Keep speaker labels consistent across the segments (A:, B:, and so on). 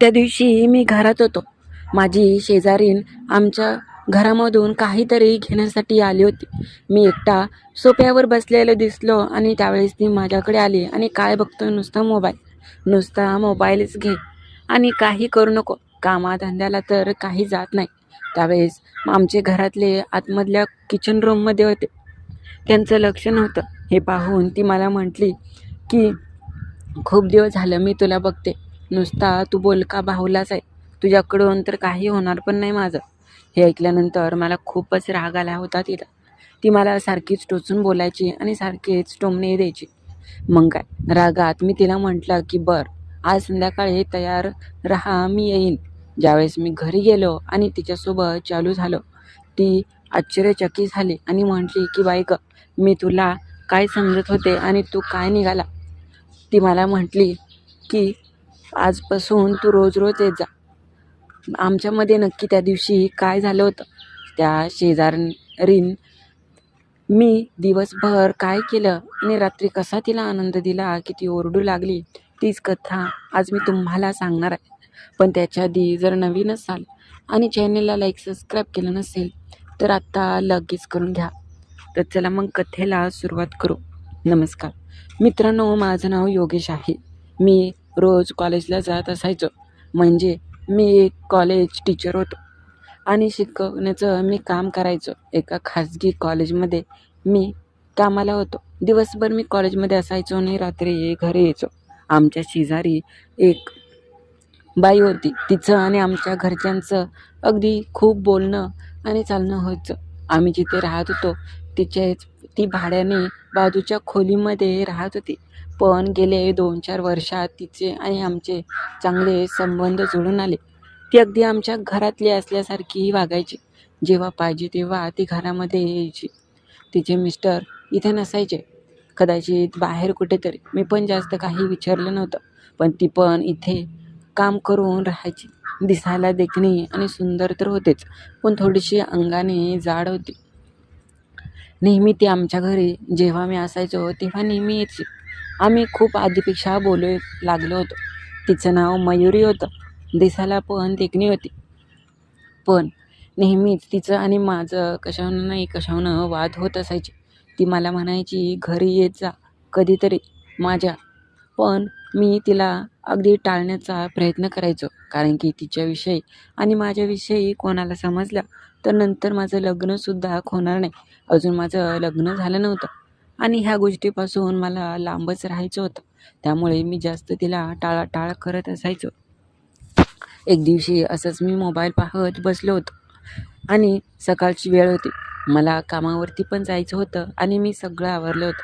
A: त्या दिवशी मी घरात होतो. माझी शेजारीन आमच्या घरामधून काहीतरी घेण्यासाठी आली होती. मी एकटा सोप्यावर बसलेलं दिसलो आणि त्यावेळेस ती माझ्याकडे आली आणि काय बघतो नुसता मोबाईल. नुसता मोबाईलच घे. आणि काही करू नको. कामाधंद्याला तर काही जात नाही. त्यावेळेस आमचे घरातले आतमधल्या किचन रूममध्ये होते. त्यांचं लक्ष नव्हतं. हे पाहून ती मला म्हटली की खूप दिवस झालं मी तुला बघते. नुसता तू बोलका बाहुलाच आहे? तुझ्याकडून तर काही होणार पण नाही माझं. हे ऐकल्यानंतर मला खूपच राग आला होता तिला. ती मला सारखीच टोचून बोलायची आणि सारखीच टोमणे द्यायची. मग काय? रागात मी तिला म्हटलं की बर आज संध्याकाळी तयार राहा मी येईन. ज्यावेळेस मी घरी गेलो आणि तिच्यासोबत चालू झालो ती आश्चर्यचकित झाली आणि म्हटली की बाईक मी तुला काय समजत होते आणि तू काय निघाला? ती मला म्हटली की आजपासून तू रोज रोज येत जा. आमच्यामध्ये नक्की त्या दिवशी काय झालं होतं? त्या शेजारीन मी दिवसभर काय केलं आणि रात्री कसा तिला आनंद दिला की ती ओरडू लागली तीच कथा आज मी तुम्हाला सांगणार आहे. पण त्याच्या आधी जर नवीन असाल आणि चॅनलला लाईक सबस्क्राईब केलं नसेल तर आत्ता लगेच करून घ्या. तर चला मग कथेला सुरुवात करू. नमस्कार. मित्रांनो माझं नाव योगेश आहे. मी रोज कॉलेजला जात असायचो. म्हणजे मी एक कॉलेज टीचर होतो. आणि शिकवण्याचं मी काम करायचो. एका खाजगी कॉलेजमध्ये मी कामाला होतो. दिवसभर मी कॉलेजमध्ये असायचो आणि रात्री घरी यायचो. आमच्या शेजारी एक बाई होती. तिचं आणि आमच्या घरच्यांचं अगदी खूप बोलणं आणि चालणं व्हायचं. आम्ही जिथे राहत होतो तिचेच ती भाड्याने बाजूच्या खोलीमध्ये राहत होती. पण गेले दोन चार वर्षात तिचे आणि आमचे चांगले संबंध जुळून आले. ती अगदी आमच्या घरातली असल्यासारखी वागायची. जेव्हा पाहिजे तेव्हा ती घरामध्ये यायची. तिचे मिस्टर इथे नसायचे. कदाचित बाहेर कुठेतरी. मी पण जास्त काही विचारलं नव्हतं. पण ती पण इथे काम करून राहायची. दिसायला देखणी आणि सुंदर तर होतेच. पण थोडीशी अंगाने जाड होती. नेहमी ती आमच्या घरी जेव्हा मी असायचो तेव्हा नेहमी यायची आम्ही खूप आधीपेक्षा बोलू लागलो होतो. तिचं नाव मयुरी होतं. दिसायला पण देखणी होती. पण नेहमीच तिचं आणि माझं कशाहून नाही कशाहून वाद होत असायचे. ती मला म्हणायची घरी येत जा कधीतरी माझ्या. पण मी तिला अगदी टाळण्याचा प्रयत्न करायचो. कारण की तिच्याविषयी आणि माझ्याविषयी कोणाला समजलं तर नंतर माझं लग्नसुद्धा होणार नाही. अजून माझं लग्न झालं नव्हतं. आणि ह्या गोष्टीपासून मला लांबच राहायचं होतं. त्यामुळे मी जास्त तिला टाळाटाळ करत असायचो. एक दिवशी असंच मी मोबाईल पाहत बसलो होतो. आणि सकाळची वेळ होती. मला कामावरती पण जायचं होतं आणि मी सगळं आवरलं होतं.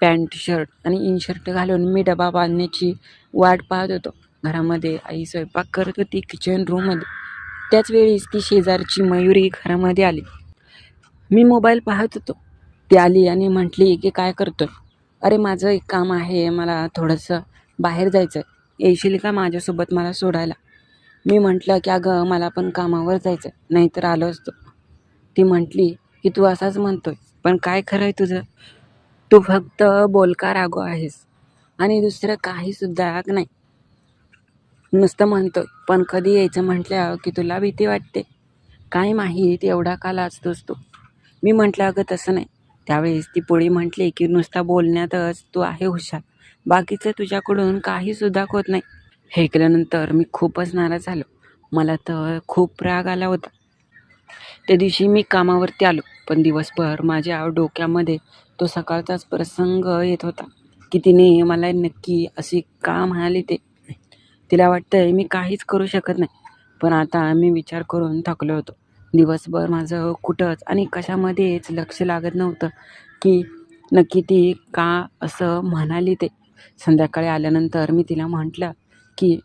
A: पॅन्ट शर्ट आणि इन शर्ट घालून मी डबा बांधण्याची वाट पाहत होतो. घरामध्ये आई स्वयंपाक करत होती किचन रूममध्ये त्याच वेळीस ती शेजारची मयुरी घरामध्ये आली. मी मोबाईल पाहत होतो. ती आली आणि म्हटली की काय करतो अरे माझं एक काम आहे. मला थोडंसं बाहेर जायचं आहे येशील का माझ्यासोबत मला सोडायला? मी म्हटलं की अगं मला पण कामावर जायचं आहे नाहीतर आलो असतो. ती म्हटली की तू असाच म्हणतोय. पण काय खरं आहे तुझं? तू फक्त बोलका रागो आहेस. आणि दुसरं काहीसुद्धा नाही. नुसतं म्हणतो पण कधी यायचं म्हटलं की तुला भीती वाटते. काय माहीत एवढा का असतोस तू. मी म्हटलं अगं तसं नाही. त्यावेळेस ती पुढे म्हटली की नुसता बोलण्यातच तू आहे हुशार. बाकीचं तुझ्याकडून काहीसुद्धा होत नाही. हे केल्यानंतर मी खूपच नाराज झालो. मला तर खूप राग आला होता. त्या दिवशी मी कामावरती आलो. पण दिवसभर माझ्या डोक्यामध्ये तो सकाळचाच प्रसंग येत होता की तिने मला नक्की अशी का म्हणाली ते? तिला वाटतंय मी काहीच करू शकत नाही. पण आता मी विचार करून थकलो होतो. दिवसभर माझं कुठंच आणि कशामध्येच लक्ष लागत नव्हतं की नक्की ती का असं म्हणाली ते? संध्याकाळी आल्यानंतर मी तिला म्हटलं की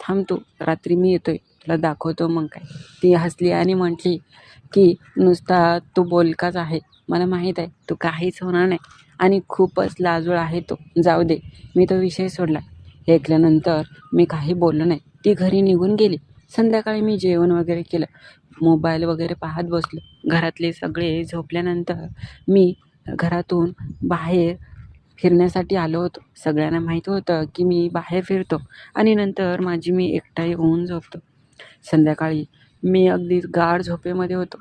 A: थांब तू रात्री मी येतोय. तुला दाखवतो मग काय. ती हसली आणि म्हटली की नुसता तू बोलकाच आहे. मला माहीत आहे तू काहीच होणार नाही. आणि खूपच लाजूळ आहे तो. जाऊ दे मी तो विषय सोडला. हे ऐकल्यानंतर मी काही बोललो नाही. ती घरी निघून गेली. संध्याकाळी मी जेवण वगैरे केलं. मोबाईल वगैरे पाहत बसलो. घरातले सगळे झोपल्यानंतर मी घरातून बाहेर फिरण्यासाठी आलो होतो. सगळ्यांना माहीत होतं की मी बाहेर फिरतो आणि नंतर माझी मी एकटा येऊन झोपतो. संध्याकाळी. मी अगदीच गाढ झोपेमध्ये होतो.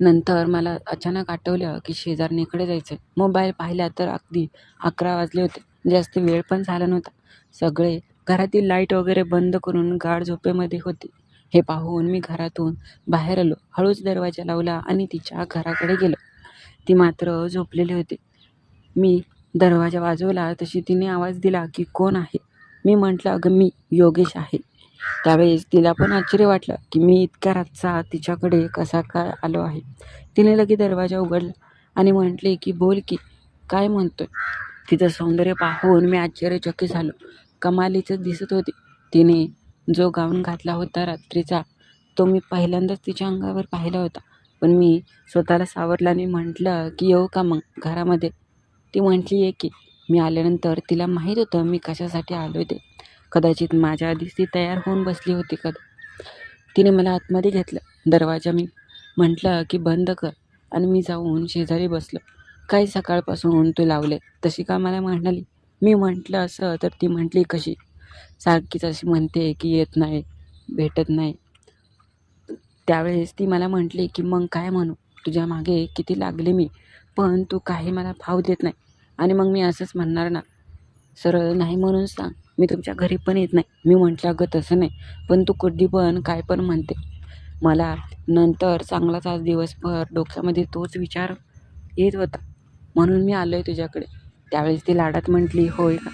A: नंतर मला अचानक आठवलं की शेजारणीकडे जायचं आहे मोबाईल पाहिला तर अगदी अकरा वाजले होते. जास्त वेळ पण झाला नव्हता. सगळे घरातील लाइट वगैरे बंद करून गाढ झोपेमध्ये होते. हे पाहून मी घरातून बाहेर आलो. हळूच दरवाजा लावला आणि तिच्या घराकडे गेलो. ती मात्र झोपलेली होती. मी दरवाजा वाजवला तशी तिने आवाज दिला की कोण आहे? मी म्हटलं अगं मी योगेश आहे. त्यावेळेस तिला पण आश्चर्य वाटलं की मी इतक्या रातचा तिच्याकडे कसा काय आलो आहे. तिने लगेच दरवाजा उघडला आणि म्हटले की बोल की काय म्हणतोय? तिचं सौंदर्य पाहून मी आश्चर्यचकित झालो. कमालीचं दिसत होती. तिने जो गाऊन घातला होता रात्रीचा तो मी पहिल्यांदाच तिच्या अंगावर पाहिला होता. पण मी स्वतःला सावरला आणि म्हटलं की येऊ का मग घरामध्ये? ती म्हटली आहे की. मी आल्यानंतर तिला माहीत होतं मी कशासाठी आलो ते. कदाचित माझ्या आधीच ती तयार होऊन बसली होती कदा. तिने मला आतमध्ये घेतलं. दरवाजा मी म्हटलं की बंद कर आणि मी जाऊन शेजारी बसलो. काय सकाळपासून तू लावले. तशी का मला म्हणाली? मी म्हटलं असं तर ती म्हटली कशी? सारखीच अशी म्हणते की येत नाही भेटत नाही. त्यावेळेस ती मला म्हटली की मग काय म्हणू? तुझ्या मागे किती लागले मी? पण तू काही मला भाव देत नाही. आणि मग मी असंच म्हणणार ना? सरळ नाही म्हणून सांग. मी तुमच्या घरी पण येत नाही. मी म्हटलं अगं तसं नाही. पण तू कधी पण काय पण म्हणते. मला नंतर चांगलाच आज दिवसभर डोक्यामध्ये तोच विचार येत होता. म्हणून मी आलो आहे तुझ्याकडे. त्यावेळेस ती लाडात म्हटली होय का?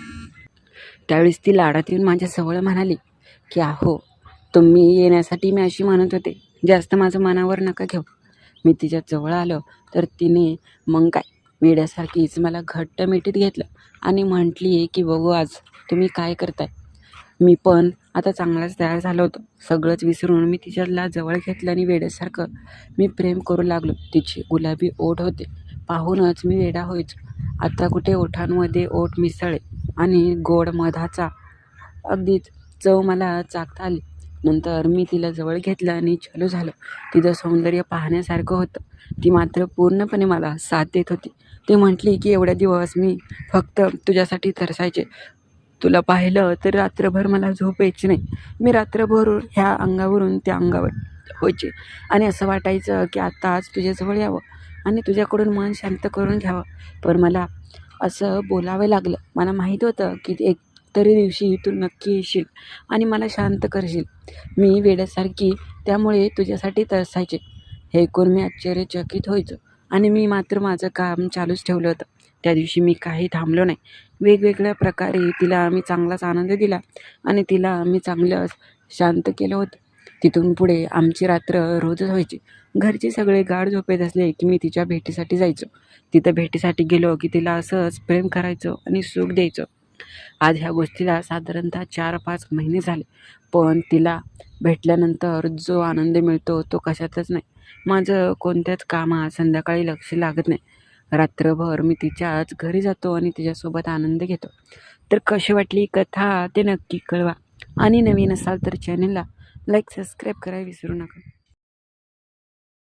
A: त्यावेळेस ती लाडात येऊन माझ्या सवळ म्हणाली की अहो तुम्ही येण्यासाठी मी अशी म्हणत होते जास्त माझं मनावर नका घेऊ. मी तिच्या जवळ आलो तर तिने मग काय वेड्यासारखीच मला घट्ट मिठीत घेतलं. आणि म्हटली की बघू आज तुम्ही काय करताय. मी पण. आता चांगलाच तयार झालो होतो. सगळंच विसरून मी तिच्याला जवळ घेतलं आणि वेड्यासारखं मी प्रेम करू लागलो. तिची गुलाबी ओठ होते. पाहूनच मी वेडा व्हायचो. आता कुठे ओठांमध्ये ओठ मिसळे आणि गोड मधाचा अगदीच चव मला चाकता आली. नंतर मी तिला जवळ घेतलं आणि चालू झालं. तिचं सौंदर्य पाहण्यासारखं होतं. ती मात्र पूर्णपणे मला साथ देत होती. ते म्हटली की एवढ्या दिवस मी फक्त तुझ्यासाठी तरसायचे. तुला पाहिलं तर रात्रभर मला झोप यायची नाही. मी रात्रभर ह्या अंगावरून त्या अंगावर व्हायचे आणि असं वाटायचं की आता आज तुझ्याजवळ यावं आणि तुझ्याकडून मन शांत करून घ्यावं. पण मला असं बोलावं लागलं. मला माहीत होतं की एक तरी दिवशी तू नक्की येशील आणि मला शांत करशील. मी वेड्यासारखी त्यामुळे तुझ्यासाठी तरसायचे. हे ऐकून मी आश्चर्यचकित व्हायचो. आणि मी मात्र माझं काम चालूच ठेवलं होतं. त्या दिवशी मी काही थांबलो नाही. वेगवेगळ्या प्रकारे तिला आम्ही चांगलाच आनंद दिला आणि तिला आम्ही चांगलं शांत केलं होतं. तिथून पुढे आमची रात्र रोजच व्हायची. घरचे सगळे गाढ झोपेत असले की मी तिच्या भेटीसाठी जायचो. तिथं भेटीसाठी गेलो की तिला असंच प्रेम करायचो आणि सुख द्यायचो. आज ह्या गोष्टीला साधारणतः चार पाच महिने झाले. पण तिला भेटल्यानंतर जो आनंद मिळतो तो कशातच नाही. माझं कोणत्याच कामात संध्याकाळी लक्ष लागत नाही. रात्रभर मी तिच्याच घरी जातो आणि तिच्यासोबत आनंद घेतो. तर कशी वाटली कथा ते नक्की कळवा. आणि नवीन असाल तर चॅनलला लाईक सबस्क्राईब करायला विसरू नका.